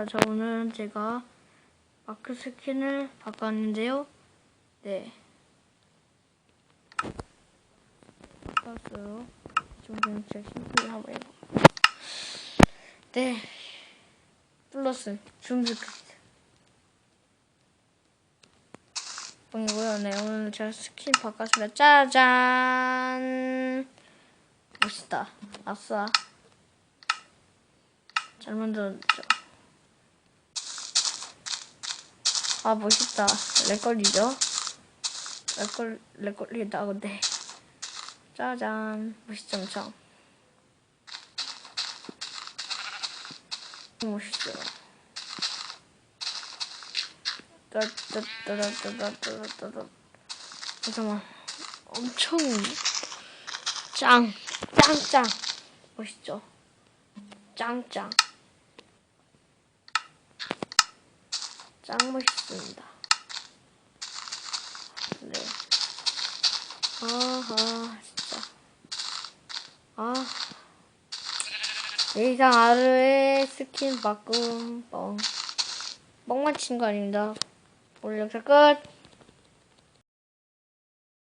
자, 저 오늘은 제가 마크 스킨을 바꿨는데요. 네. 바꿨어요. 좀 그냥 진짜 심플히 한번 해봐. 네. 플러스 끝. 이고요. 네, 오늘 제가 스킨 바꿨습니다. 짜잔! 멋있다. 아싸. 잘 만들었죠. 아, 멋있다. 렉 걸리죠? 렉 걸, 렉 걸리다, 근데. 짜잔. 멋있죠, 엄청. 멋있죠. 따따따따따따따따. 잠깐만. 엄청 짱, 짱짱. 멋있죠? 짱짱. 짱 멋있습니다. 네. 아하, 진짜. 아. 이상 하루에 스킨 바꿈 뻥. 뻥만 친 거 아닙니다. 오늘 영상 끝.